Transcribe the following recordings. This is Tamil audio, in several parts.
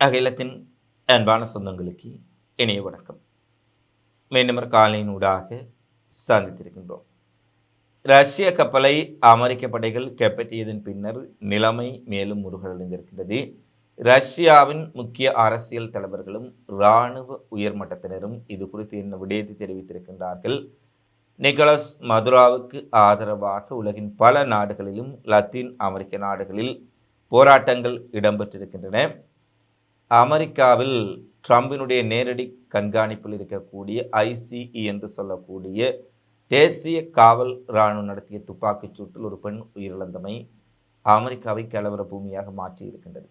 அகிலத்தின் அன்பான சொந்தங்களுக்கு இணைய வணக்கம். மீண்டும் ஒரு காலையின் ஊடாக சந்தித்திருக்கின்றோம். ரஷ்ய கப்பலை அமெரிக்க படைகள் கைப்பற்றியதன் பின்னர் நிலைமை மேலும் முருகலடைந்திருக்கின்றது ரஷ்யாவின் முக்கிய அரசியல் தலைவர்களும் இராணுவ உயர்மட்டத்தினரும் இது குறித்து என்ன விடயத்தை தெரிவித்திருக்கின்றார்கள்? நிக்கலஸ் மதுராவுக்கு ஆதரவாக உலகின் பல நாடுகளிலும் லத்தீன் அமெரிக்க நாடுகளில் போராட்டங்கள் இடம்பெற்றிருக்கின்றன. அமெரிக்காவில் ட்ரம்பினுடைய நேரடி கண்காணிப்பில் இருக்கக்கூடிய ஐசிஇ என்று சொல்லக்கூடிய தேசிய காவல் இராணுவம் நடத்திய துப்பாக்கிச் சூட்டில் ஒரு பெண் உயிரிழந்தமை அமெரிக்காவை கலவர பூமியாக மாற்றியிருக்கின்றது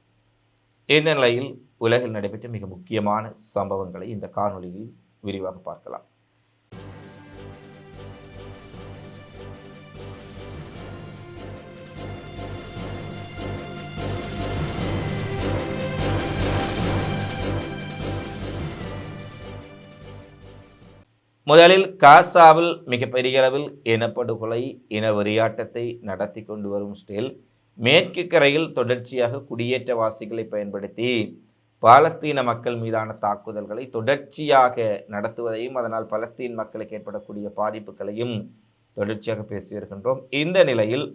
இந்த நிலையில் உலகில் நடைபெற்ற மிக முக்கியமான சம்பவங்களை இந்த காணொளியில் விரிவாக பார்க்கலாம். முதலில் காசாவில் மிகப்பெரிய அளவில் இனப்படுகொலை இன வெறியாட்டத்தை நடத்தி கொண்டு வரும் ஸ்டேல் மேற்கு கரையில் தொடர்ச்சியாக குடியேற்றவாசிகளை பயன்படுத்தி பாலஸ்தீன மக்கள் மீதான தாக்குதல்களை தொடர்ச்சியாக நடத்துவதையும் அதனால் பலஸ்தீன் மக்களுக்கு ஏற்படக்கூடிய பாதிப்புகளையும் தொடர்ச்சியாக பேசி வருகின்றோம். இந்த நிலையில்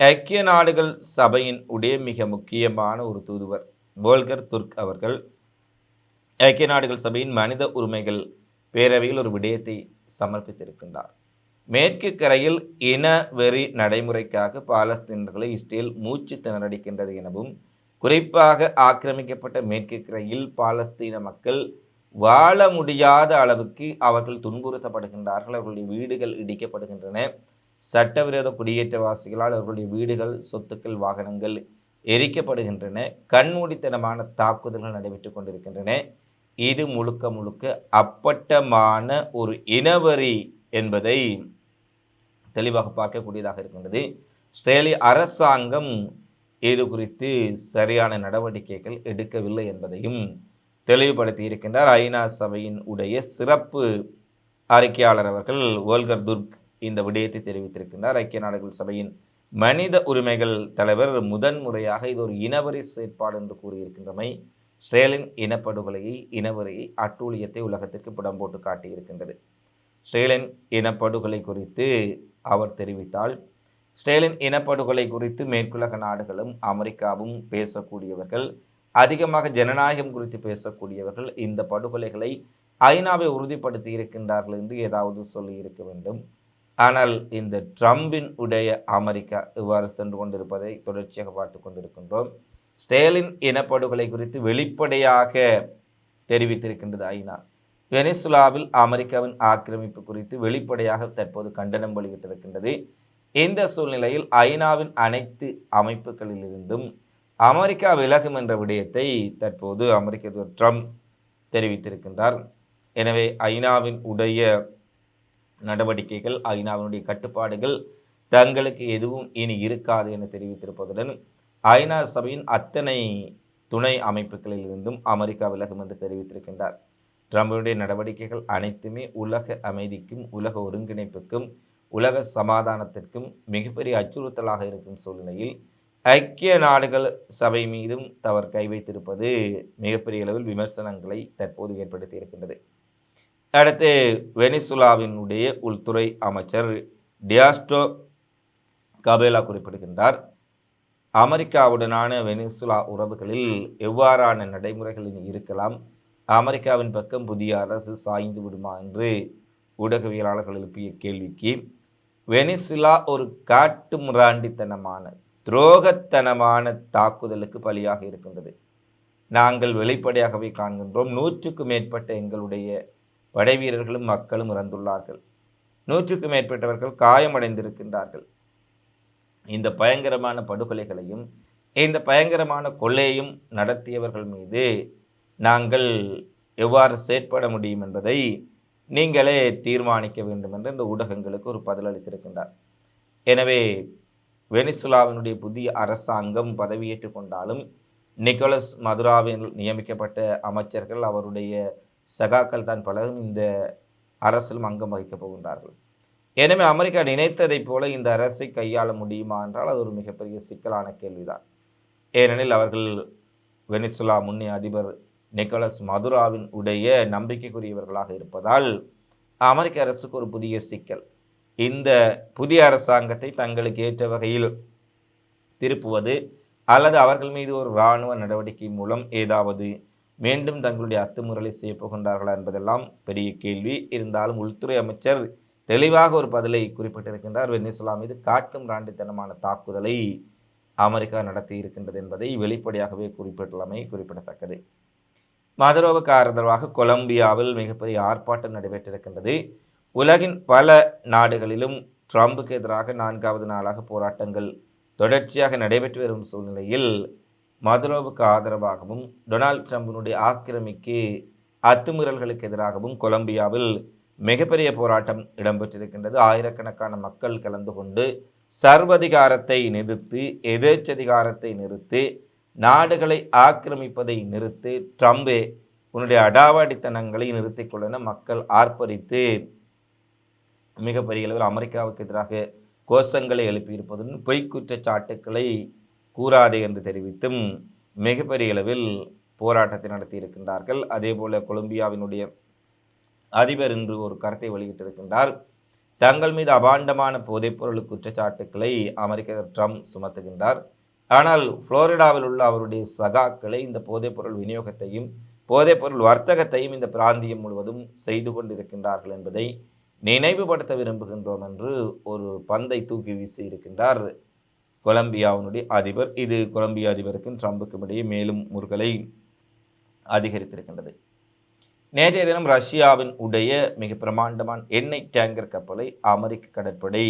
ஐக்கிய நாடுகள் சபையின் உடைய மிக முக்கியமான ஒரு தூதுவர் போல்கர் துர்க் அவர்கள் ஐக்கிய நாடுகள் சபையின் மனித உரிமைகள் பேரவையில் ஒரு விடயத்தை சமர்ப்பித்திருக்கின்றார். மேற்கு கரையில் இன வெறி நடைமுறைக்காக பாலஸ்தீனர்களை இஸ்ரேல் மூச்சு திணறடிக்கின்றது எனவும் குறிப்பாக ஆக்கிரமிக்கப்பட்ட மேற்கு கரையில் பாலஸ்தீன மக்கள் வாழ முடியாத அளவுக்கு அவர்கள் துன்புறுத்தப்படுகின்றார்கள். அவர்களுடைய வீடுகள் இடிக்கப்படுகின்றன. சட்டவிரோத குடியேற்றவாசிகளால் அவர்களுடைய வீடுகள் சொத்துக்கள் வாகனங்கள் எரிக்கப்படுகின்றன. கண்மூடித்தனமான தாக்குதல்கள் நடைபெற்று கொண்டிருக்கின்றன. இது முழுக்க முழுக்க அப்பட்டமான ஒரு இனவரி என்பதை தெளிவாக பார்க்கக்கூடியதாக இருக்கின்றது. ஆஸ்திரேலிய அரசாங்கம் இது குறித்து சரியான நடவடிக்கைகள் எடுக்கவில்லை என்பதையும் தெளிவுபடுத்தி இருக்கின்றார். ஐநா சபையின் உடைய சிறப்பு அறிக்கையாளர் அவர்கள் ஓல்கர் துர்க் இந்த விடயத்தை தெரிவித்திருக்கின்றார். ஐக்கிய நாடுகள் சபையின் மனித உரிமைகள் தலைவர் முதன் முறையாக இது ஒரு இனவரி செயற்பாடு என்று கூறியிருக்கின்றமை ஸ்ரேலின் இனப்படுகொலையை இனவரையை அட்டூழியத்தை உலகத்திற்கு புடம் போட்டு காட்டியிருக்கின்றது. ஸ்ரேலின் இனப்படுகொலை குறித்து அவர் தெரிவித்தால் ஸ்ரேலின் இனப்படுகொலை குறித்து மேற்குலக நாடுகளும் அமெரிக்காவும் பேசக்கூடியவர்கள் அதிகமாக ஜனநாயகம் குறித்து பேசக்கூடியவர்கள் இந்த படுகொலைகளை ஐநாவை உறுதிப்படுத்தி இருக்கின்றார்கள் என்று ஏதாவது சொல்லி இருக்க வேண்டும். ஆனால் இந்த ட்ரம்பின் உடைய அமெரிக்கா இவ்வாறு சென்று கொண்டிருப்பதை தொடர்ச்சியாக பார்த்து கொண்டிருக்கின்றோம். ஸ்டேலின் இனப்படுகொலை குறித்து வெளிப்படையாக தெரிவித்திருக்கின்றது ஐநா. வெனிசுலாவில் அமெரிக்காவின் ஆக்கிரமிப்பு குறித்து வெளிப்படையாக தற்போது கண்டனம் வெளியிட்டிருக்கின்றது. இந்த சூழ்நிலையில் ஐநாவின் அனைத்து அமைப்புகளிலிருந்தும் அமெரிக்கா விலகும் என்ற விடயத்தை தற்போது அமெரிக்க அதிபர் ட்ரம்ப் தெரிவித்திருக்கின்றார். எனவே ஐநாவின் உடைய நடவடிக்கைகள் ஐநாவினுடைய கட்டுப்பாடுகள் தங்களுக்கு எதுவும் இனி இருக்காது என தெரிவித்திருப்பதுடன் ஐநா சபையின் அத்தனை துணை அமைப்புகளில் இருந்தும் அமெரிக்கா விலகும் என்று தெரிவித்திருக்கின்றார். ட்ரம்பினுடைய நடவடிக்கைகள் அனைத்துமே உலக அமைதிக்கும் உலக ஒருங்கிணைப்புக்கும் உலக சமாதானத்திற்கும் மிகப்பெரிய அச்சுறுத்தலாக இருக்கும் சூழ்நிலையில் ஐக்கிய நாடுகள் சபை மீதும் தவர் கை வைத்திருப்பது மிகப்பெரிய அளவில் விமர்சனங்களை தற்போது ஏற்படுத்தி இருக்கின்றது. அடுத்து வெனிசுலாவினுடைய உள்துறை அமைச்சர் டியாஸ்டோ கபேலா குறிப்பிடுகின்றார். அமெரிக்காவுடனான வெனிசுலா உறவுகளில் எவ்வாறான நடைமுறைகள் இருக்கலாம்? அமெரிக்காவின் பக்கம் புதிய அரசு சாய்ந்து விடுமா என்று ஊடகவியலாளர்கள் எழுப்பிய கேள்விக்கு வெனிசுலா ஒரு காட்டு முராண்டித்தனமான துரோகத்தனமான தாக்குதலுக்கு பலியாக இருக்கின்றது. நாங்கள் வெளிப்படையாகவே காண்கின்றோம் நூற்றுக்கும் மேற்பட்ட எங்களுடைய படைவீரர்களும் மக்களும் இறந்துள்ளார்கள். நூற்றுக்கும் மேற்பட்டவர்கள் காயமடைந்திருக்கின்றார்கள். இந்த பயங்கரமான படுகொலைகளையும் இந்த பயங்கரமான கொள்ளையும் நடத்தியவர்கள் மீது நாங்கள் எவ்வாறு செயற்பட முடியும் என்பதை நீங்களே தீர்மானிக்க வேண்டும் என்று இந்த ஊடகங்களுக்கு ஒரு பதில் அளித்திருக்கின்றார். எனவே வெனிசுலாவினுடைய புதிய அரசாங்கம் பதவியேற்றுக் கொண்டாலும் நிக்கோலஸ் மதுராவில் நியமிக்கப்பட்ட அமைச்சர்கள் அவருடைய சகாக்கள் தான் பலரும் இந்த அரசிலும் அங்கம் வகிக்கப் போகின்றார்கள். எனவே அமெரிக்கா நினைத்ததைப் போல இந்த அரசை கையாள முடியுமா என்றால் அது ஒரு மிகப்பெரிய சிக்கலான கேள்விதான். ஏனெனில் அவர்கள் வெனிசுலா முன்னே அதிபர் நிக்கோலஸ் மதுராவின் உடைய நம்பிக்கைக்குரியவர்களாக இருப்பதால் அமெரிக்க அரசுக்கு ஒரு புதிய சிக்கல். இந்த புதிய அரசாங்கத்தை தங்களுக்கு ஏற்ற வகையில் திருப்புவது அல்லது அவர்கள் மீது ஒரு இராணுவ நடவடிக்கை மூலம் ஏதாவது மீண்டும் தங்களுடைய அத்துமுறலை செய்யப்போகின்றார்களா என்பதெல்லாம் பெரிய கேள்வி. இருந்தாலும் உள்துறை அமைச்சர் தெளிவாக ஒரு பதிலை குறிப்பிட்டிருக்கின்றார் வெனிசுலா மீது காட்டும் ராண்டித்தனமான தாக்குதலை அமெரிக்கா நடத்தி இருக்கின்றது என்பதை வெளிப்படையாகவே குறிப்பிட்டுள்ளமை குறிப்பிடத்தக்கது. மதுரோவுக்கு ஆதரவாக கொலம்பியாவில் மிகப்பெரிய ஆர்ப்பாட்டம் நடைபெற்றிருக்கின்றது. உலகின் பல நாடுகளிலும் ட்ரம்புக்கு எதிராக நான்காவது நாளாக போராட்டங்கள் தொடர்ச்சியாக நடைபெற்று வரும் சூழ்நிலையில் மதுரோவுக்கு ஆதரவாகவும் டொனால்ட் ட்ரம்பினுடைய ஆக்கிரமிக்கு அத்துமீறல்களுக்கு எதிராகவும் கொலம்பியாவில் மிகப்பெரிய போராட்டம் இடம்பெற்றிருக்கின்றது. ஆயிரக்கணக்கான மக்கள் கலந்து கொண்டு சர்வதிகாரத்தை நிறுத்தி எதேச்சதிகாரத்தை நிறுத்தி நாடுகளை ஆக்கிரமிப்பதை நிறுத்தி ட்ரம்பே உன்னுடைய அடாவடித்தனங்களை நிறுத்திக்கொள்ளன மக்கள் ஆர்ப்பரித்து மிகப்பெரிய அளவில் அமெரிக்காவுக்கு எதிராக கோஷங்களை எழுப்பியிருப்பதுடன் பொய்க் குற்றச்சாட்டுக்களை கூறாதே என்று தெரிவித்தும் மிகப்பெரிய அளவில் போராட்டத்தை நடத்தியிருக்கின்றார்கள். அதேபோல் கொலம்பியாவினுடைய அதிபர் இன்று ஒரு கருத்தை வெளியிட்டிருக்கின்றார். தங்கள் மீது அபாண்டமான போதைப்பொருள் குற்றச்சாட்டுக்களை அமெரிக்க ட்ரம்ப் சுமத்துகின்றார். ஆனால் புளோரிடாவில் உள்ள அவருடைய சகாக்களை இந்த போதைப்பொருள் விநியோகத்தையும் போதைப்பொருள் வர்த்தகத்தையும் இந்த பிராந்தியம் முழுவதும் செய்து கொண்டிருக்கின்றார்கள் என்பதை நினைவுபடுத்த விரும்புகின்றோம் என்று ஒரு பந்தை தூக்கி வீசி இருக்கின்றார் கொலம்பியாவினுடைய அதிபர். இது கொலம்பியா அதிபருக்கும் ட்ரம்புக்கும் இடையே மேலும் முறுகலை அதிகரித்திருக்கின்றது. நேற்றைய தினம் ரஷ்யாவின் உடைய மிக பிரமாண்டமான எண்ணெய் டேங்கர் கப்பலை அமெரிக்க கடற்படை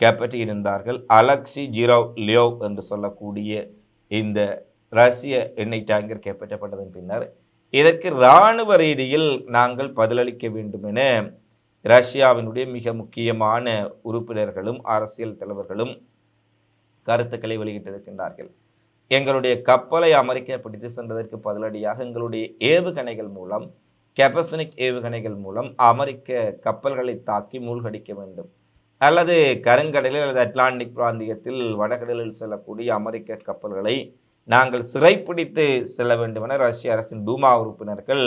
கைப்பற்றி இருந்தார்கள். அலக்சி ஜீரோ லியோவ் என்று சொல்லக்கூடிய இந்த ரஷ்ய எண்ணெய் டேங்கர் கைப்பற்றப்பட்டதன் பின்னர் இதற்கு இராணுவ ரீதியில் நாங்கள் பதிலளிக்க வேண்டும் என ரஷ்யாவினுடைய மிக முக்கியமான உறுப்பினர்களும் அரசியல் தலைவர்களும் கருத்துக்களை வெளியிட்டிருக்கின்றார்கள். எங்களுடைய கப்பலை அமெரிக்கா பிடித்து சென்றதற்கு பதிலடியாக எங்களுடைய ஏவுகணைகள் மூலம் கெபசனிக் ஏவுகணைகள் மூலம் அமெரிக்க கப்பல்களை தாக்கி மூழ்கடிக்க வேண்டும். அல்லது கருங்கடலில் அல்லது அட்லாண்டிக் பிராந்தியத்தில் வடகடலில் செல்லக்கூடிய அமெரிக்க கப்பல்களை நாங்கள் சிறைப்பிடித்து செல்ல வேண்டும் என ரஷ்ய அரசின் டூமா உறுப்பினர்கள்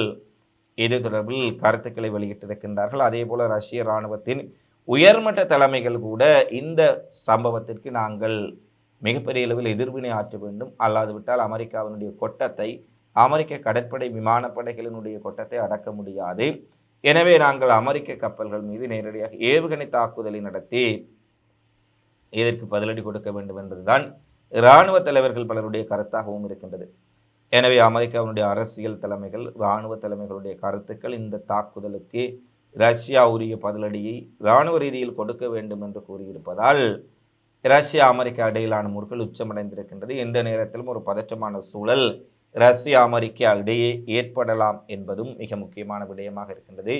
இது தொடர்பில் கருத்துக்களை வெளியிட்டிருக்கின்றார்கள். அதே போல ரஷ்ய இராணுவத்தின் உயர்மட்ட தலைமைகள் கூட இந்த சம்பவத்திற்கு நாங்கள் மிகப்பெரிய அளவில் எதிர்வினை ஆற்ற வேண்டும். அல்லாது விட்டால் அமெரிக்காவினுடைய கொட்டத்தை அமெரிக்க கடற்படை விமானப்படைகளினுடைய கொட்டத்தை அடக்க முடியாது. எனவே நாங்கள் அமெரிக்க கப்பல்கள் மீது நேரடியாக ஏவுகணை தாக்குதலை நடத்தி இதற்கு பதிலடி கொடுக்க வேண்டும் என்பதுதான் இராணுவ தலைவர்கள் பலருடைய கருத்தாகவும் இருக்கின்றது. எனவே அமெரிக்காவினுடைய அரசியல் தலைமைகள் இராணுவ தலைமைகளுடைய கருத்துக்கள் இந்த தாக்குதலுக்கு ரஷ்யா உரிய பதிலடியை இராணுவ ரீதியில் கொடுக்க வேண்டும் என்று கூறியிருப்பதால் ரஷ்யா அமெரிக்கா இடையிலான முறுகள் உச்சமடைந்திருக்கின்றது. எந்த நேரத்திலும் ஒரு பதற்றமான சூழல் ரஷ்யா அமெரிக்கா இடையே ஏற்படலாம் என்பதும் மிக முக்கியமான விடயமாக இருக்கின்றது.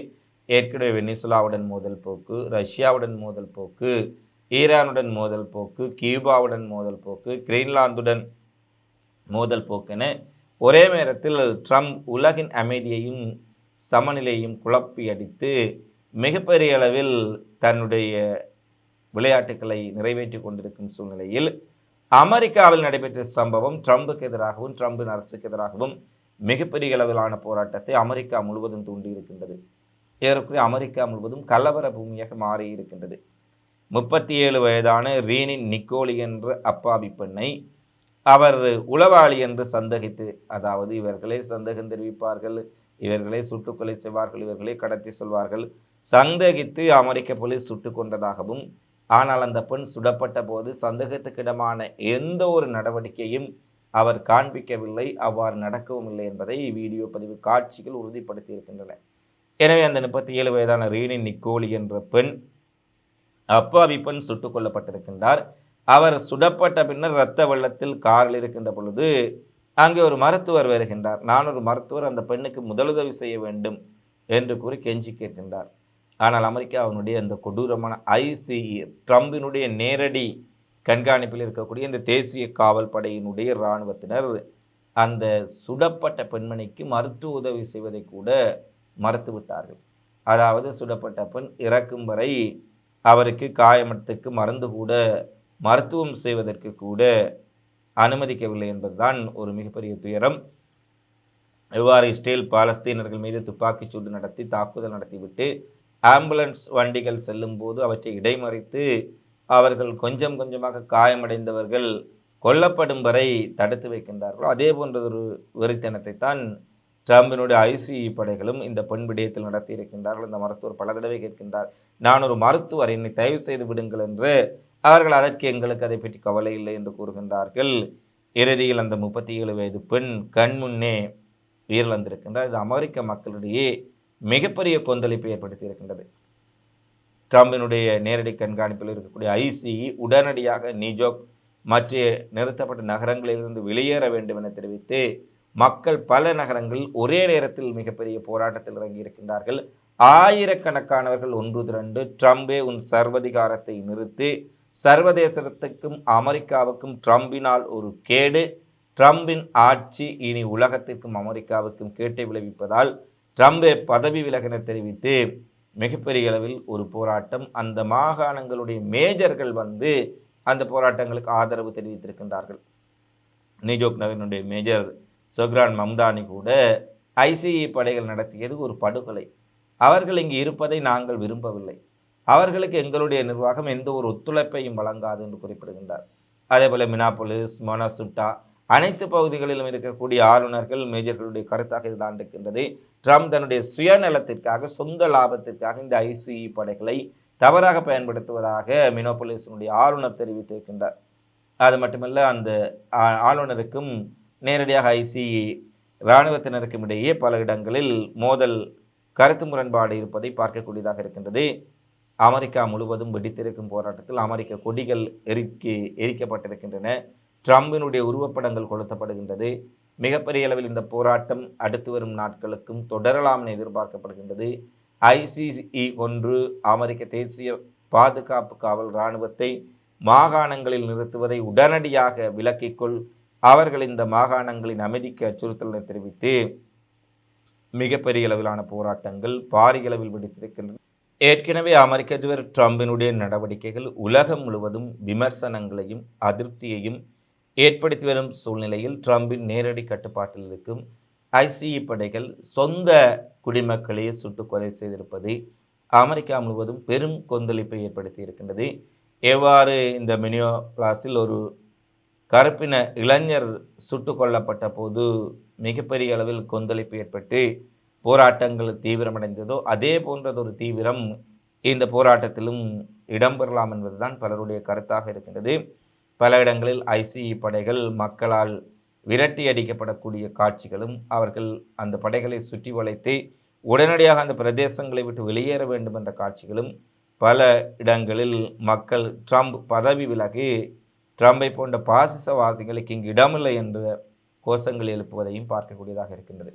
ஏற்கனவே வெனிசுலாவுடன் மோதல் போக்கு ரஷ்யாவுடன் மோதல் போக்கு ஈரானுடன் மோதல் போக்கு கியூபாவுடன் மோதல் போக்கு கிரீன்லாந்துடன் மோதல் போக்கென ஒரே நேரத்தில் ட்ரம்ப் உலகின் அமைதியையும் சமநிலையும் குழப்பி அடித்து மிகப்பெரிய அளவில் தன்னுடைய விளையாட்டுகளை நிறைவேற்றி கொண்டிருக்கும் சூழ்நிலையில் அமெரிக்காவில் நடைபெற்ற சம்பவம் ட்ரம்புக்கு எதிராகவும் ட்ரம்பின் அரசுக்கு எதிராகவும் மிகப்பெரிய அளவிலான போராட்டத்தை அமெரிக்கா முழுவதும் தூண்டியிருக்கின்றது ஏறக்குறைய அமெரிக்கா முழுவதும் கலவர பூமியாக மாறி இருக்கின்றது. முப்பத்தி ஏழு வயதான ரீனின் நிக்கோலி என்ற அப்பாவி பெண்ணை அவர் உளவாளி என்று சந்தேகித்து அதாவது இவர்களே சந்தேகம் தெரிவிப்பார்கள் இவர்களே சுட்டுக்கொலை செய்வார்கள் இவர்களே கடத்தி சொல்வார்கள் சந்தேகித்து அமெரிக்க போலீஸ் சுட்டு கொண்டதாகவும் ஆனால் அந்த பெண் சுடப்பட்ட போது சந்தேகத்துக்கிடமான எந்த ஒரு நடவடிக்கையும் அவர் காண்பிக்கவில்லை. அவ்வாறு நடக்கவும் இல்லை என்பதை வீடியோ பதிவு காட்சிகள் உறுதிப்படுத்தி இருக்கின்றன. எனவே அந்த முப்பத்தி ஏழு வயதான ரீனி நிக்கோலி என்ற பெண் அப்பாவி பெண் சுட்டுக் கொல்லப்பட்டிருக்கின்றார். அவர் சுடப்பட்ட பின்னர் இரத்த வெள்ளத்தில் காரில் இருக்கின்ற பொழுது அங்கே ஒரு மருத்துவர் வருகின்றார். நான் ஒரு மருத்துவர் அந்த பெண்ணுக்கு முதலுதவி செய்ய வேண்டும் என்று கூறி கெஞ்சி கேட்கின்றார். ஆனால் அமெரிக்காவினுடைய அந்த கொடூரமான ஐசிஇ ட்ரம்பினுடைய நேரடி கண்காணிப்பில் இருக்கக்கூடிய இந்த தேசிய காவல் படையினுடைய இராணுவத்தினர் அந்த சுடப்பட்ட பெண்மணிக்கு மருத்துவ உதவி செய்வதை கூட மறுத்துவிட்டார்கள் அதாவது சுடப்பட்ட பெண் இறக்கும் வரை அவருக்கு காயமத்துக்கு மருந்து கூட மருத்துவம் செய்வதற்கு கூட அனுமதிக்கவில்லை என்பதுதான் ஒரு மிகப்பெரிய துயரம். எவ்வாறு இஸ்ரேல் பாலஸ்தீனர்கள் மீது துப்பாக்கிச் சூடு நடத்தி தாக்குதல் நடத்திவிட்டு ஆம்புலன்ஸ் வண்டிகள் செல்லும்போது அவற்றை இடைமறித்து அவர்கள் கொஞ்சம் கொஞ்சமாக காயமடைந்தவர்கள் கொல்லப்படும் வரை தடுத்து வைக்கின்றார்களோ அதே போன்றதொரு வெறித்தனத்தை தான் ட்ரம்பினுடைய ஐசிஇ படைகளும் இந்த பெண் விடயத்தில் நடத்தி இருக்கின்றார்கள். இந்த மருத்துவர் பல தடவை கேட்கின்றார் நான் ஒரு மருத்துவர் என்னை தயவு செய்து விடுங்கள் என்று. அவர்கள் அதற்கு எங்களுக்கு அதை பற்றி கவலை இல்லை என்று கூறுகின்றார்கள். இறுதியில் அந்த முப்பத்தி ஏழு வயது பெண் கண் முன்னே உயிரிழந்திருக்கின்றார். இது அமெரிக்க மக்களிடையே மிகப்பெரிய கொந்தளிப்பை ஏற்படுத்தி இருக்கின்றது ட்ரம்பினுடைய நேரடி கண்காணிப்பில் இருக்கக்கூடிய ஐசிஇ உடனடியாக நியூஜோக் மற்ற நிறுத்தப்பட்ட நகரங்களிலிருந்து வெளியேற வேண்டும் என தெரிவித்து மக்கள் பல நகரங்களில் ஒரே நேரத்தில் மிகப்பெரிய போராட்டத்தில் இறங்கி இருக்கின்றார்கள் ஆயிரக்கணக்கானவர்கள் ஒன்று திரண்டு ட்ரம்பே உன் சர்வதிகாரத்தை நிறுத்தி சர்வதேசத்துக்கும் அமெரிக்காவுக்கும் ட்ரம்பினால் ஒரு கேடு ட்ரம்பின் ஆட்சி இனி உலகத்திற்கும் அமெரிக்காவுக்கும் கேட்டை விளைவிப்பதால் ட்ரம்பே பதவி விலகின தெரிவித்து மிகப்பெரிய அளவில் ஒரு போராட்டம். அந்த மாகாணங்களுடைய மேஜர்கள் வந்து அந்த போராட்டங்களுக்கு ஆதரவு தெரிவித்திருக்கின்றார்கள். நிஜோக் நகரினுடைய மேஜர் சொக்ரான் மம்தானி கூட ஐசிஇ படைகள் நடத்தியது ஒரு படுகொலை. அவர்கள் இங்கு இருப்பதை நாங்கள் விரும்பவில்லை. அவர்களுக்கு எங்களுடைய நிர்வாகம் எந்த ஒரு ஒத்துழைப்பையும் வழங்காது என்று குறிப்பிடுகின்றார். அதேபோல மினாபொலிஸ் மொனாசுட்டா அனைத்து பகுதிகளிலும் இருக்கக்கூடிய ஆளுநர்கள் மேஜர்களுடைய கருத்தாக இதுதான் இருக்கின்றது ட்ரம்ப் தன்னுடைய சுயநலத்திற்காக சொந்த லாபத்திற்காக இந்த ஐசிஇ படைகளை தவறாக பயன்படுத்துவதாக மினோபோலிஸினுடைய ஆளுநர் தெரிவித்திருக்கின்றார். அது மட்டுமல்ல அந்த ஆளுநருக்கும் நேரடியாக ஐசிஇ இராணுவத்தினருக்கும் இடையே பல இடங்களில் மோதல் கருத்து முரண்பாடு இருப்பதை பார்க்கக்கூடியதாக இருக்கின்றது. அமெரிக்கா முழுவதும் வெடித்திருக்கும் போராட்டத்தில் அமெரிக்க கொடிகள் எரிக்கி எரிக்கப்பட்டிருக்கின்றன. ட்ரம்பினுடைய உருவப்படங்கள் கொளுத்தப்படுகின்றது. மிகப்பெரிய அளவில் இந்த போராட்டம் அடுத்து வரும் நாட்களுக்கும் தொடரலாம் என எதிர்பார்க்கப்படுகின்றது. ஐசிசி ஒன்று அமெரிக்க தேசிய பாதுகாப்பு காவல் இராணுவத்தை மாகாணங்களில் நிறுத்துவதை உடனடியாக விலக்கிக்கொள் அவர்கள் இந்த மாகாணங்களின் அமைதிக்கு அச்சுறுத்தலை தெரிவித்து மிகப்பெரிய அளவிலான போராட்டங்கள் பாரிய அளவில் வெடித்திருக்கின்றன. ஏற்கனவே அமெரிக்க அதிபர் ட்ரம்பினுடைய நடவடிக்கைகள் உலகம் முழுவதும் விமர்சனங்களையும் அதிருப்தியையும் ஏற்படுத்தி வரும் சூழ்நிலையில் ட்ரம்பின் நேரடி கட்டுப்பாட்டில் இருக்கும் ஐசிஇ படைகள் சொந்த குடிமக்களையே சுட்டுக்கொலை செய்திருப்பது அமெரிக்கா முழுவதும் பெரும் கொந்தளிப்பை ஏற்படுத்தி இருக்கின்றது. எவ்வாறு இந்த மினியோ பிளாஸில் ஒரு கருப்பின இளைஞர் சுட்டு கொல்லப்பட்ட போது மிகப்பெரிய அளவில் கொந்தளிப்பு ஏற்பட்டு போராட்டங்கள் தீவிரமடைந்ததோ அதே போன்றதொரு தீவிரம் இந்த போராட்டத்திலும் இடம்பெறலாம் என்பதுதான் பலருடைய கருத்தாக இருக்கின்றது. பல இடங்களில் ஐசிஇ படைகள் மக்களால் விரட்டி அடிக்கப்படக்கூடிய காட்சிகளும் அவர்கள் அந்த படைகளை சுற்றி வளைத்து உடனடியாக அந்த பிரதேசங்களை விட்டு வெளியேற வேண்டும் என்ற காட்சிகளும் பல இடங்களில் மக்கள் ட்ரம்ப் பதவி விலகி ட்ரம்பை போன்ற பாசிசவாசிகளுக்கு இங்கு இடமில்லை என்ற கோஷங்கள் எழுப்புவதையும் பார்க்கக்கூடியதாக இருக்கின்றது.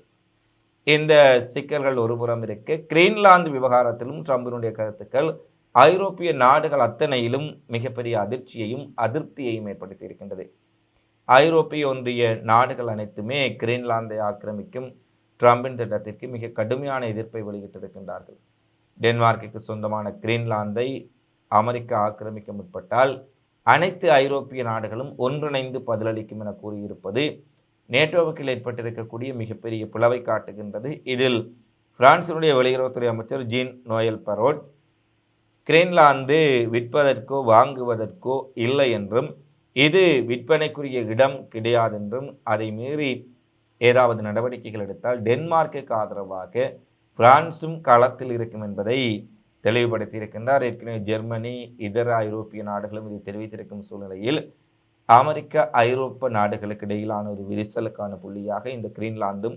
இந்த சிக்கல்கள் ஒருபுறம் இருக்க. கிரீன்லாந்து விவகாரத்திலும் ட்ரம்பினுடைய கருத்துக்கள் ஐரோப்பிய நாடுகள் அத்தனையிலும் மிகப்பெரிய அதிர்ச்சியையும் அதிருப்தியையும் ஏற்படுத்தி இருக்கின்றது ஐரோப்பிய ஒன்றிய நாடுகள் அனைத்துமே கிரீன்லாந்தை ஆக்கிரமிக்கும் ட்ரம்பின் திட்டத்திற்கு மிக கடுமையான எதிர்ப்பை வெளியிட்டிருக்கின்றார்கள். டென்மார்க்குக்கு சொந்தமான கிரீன்லாந்தை அமெரிக்கா ஆக்கிரமிக்க முற்பட்டால் அனைத்து ஐரோப்பிய நாடுகளும் ஒன்றிணைந்து பதிலளிக்கும் என கூறியிருப்பது நேட்டோவுக்கில் ஏற்பட்டிருக்கக்கூடிய மிகப்பெரிய பிளவை காட்டுகின்றது. இதில் பிரான்சினுடைய வெளியுறவுத்துறை அமைச்சர் ஜீன் நோயல் பரோட் கிரீன்லாந்து விற்பதற்கோ வாங்குவதற்கோ இல்லை என்றும் இது விற்பனைக்குரிய இடம் கிடையாதென்றும் அதை மீறி ஏதாவது நடவடிக்கைகள் எடுத்தால் டென்மார்க்குக்கு ஆதரவாக பிரான்சும் களத்தில் இருக்கும் என்பதை தெளிவுபடுத்தியிருக்கின்றார் ஏற்கனவே ஜெர்மனி இதர ஐரோப்பிய நாடுகளும் இதை தெரிவித்திருக்கும் சூழ்நிலையில் அமெரிக்க ஐரோப்பிய நாடுகளுக்கு இடையிலான ஒரு விரிசலுக்கான புள்ளியாக இந்த கிரீன்லாந்தும்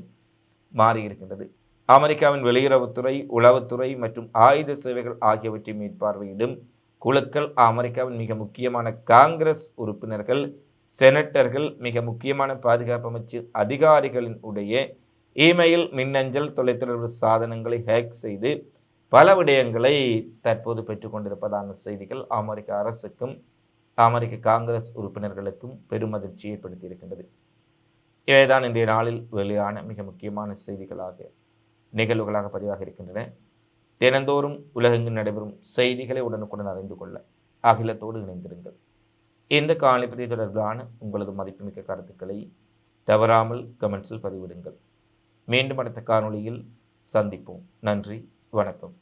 மாறியிருக்கின்றது. அமெரிக்காவின் வெளியுறவுத்துறை உளவுத்துறை மற்றும் ஆயுத சேவைகள் ஆகியவற்றை மேற்பார்வையிடும் குழுக்கள் அமெரிக்காவின் மிக முக்கியமான காங்கிரஸ் உறுப்பினர்கள் செனட்டர்கள் மிக முக்கியமான பாதுகாப்பு அமைச்சு அதிகாரிகளின் உடைய இமெயில் மின்னஞ்சல் தொலைத்தொடர்பு சாதனங்களை ஹேக் செய்து பல விடயங்களை தற்போது பெற்றுக்கொண்டிருப்பதான செய்திகள் அமெரிக்க அரசுக்கும் அமெரிக்க காங்கிரஸ் உறுப்பினர்களுக்கும் பெரும் அதிர்ச்சி ஏற்படுத்தி இருக்கின்றது. இவைதான் இன்றைய நாளில் வெளியான மிக முக்கியமான செய்திகளாக நிகழ்வுகளாக பதிவாக இருக்கின்றன. தினந்தோறும் உலகெங்கு நடைபெறும் செய்திகளை உடனுக்குடன் அறிந்து கொள்ள அகிலத்தோடு இணைந்திருங்கள். இந்த காணிப்பதி தொடர்பிலான உங்களது மதிப்புமிக்க கருத்துக்களை தவறாமல் கமெண்ட்ஸில் பதிவிடுங்கள். மீண்டும் அடுத்த காணொளியில் சந்திப்போம். நன்றி வணக்கம்.